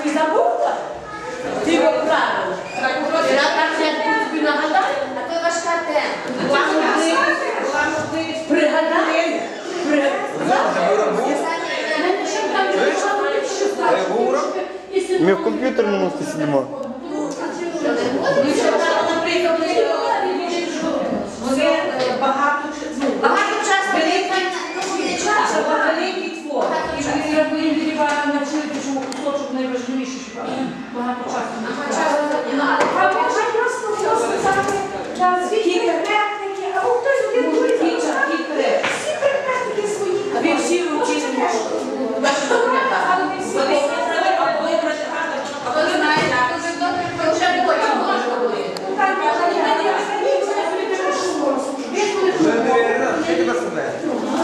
так не забудка? Ти його правил. Вона каже, як ти тобі нагадай, а то важка тема. Була можливість. Пригадай. Ми в комп'ютерному сидимо. けてますね。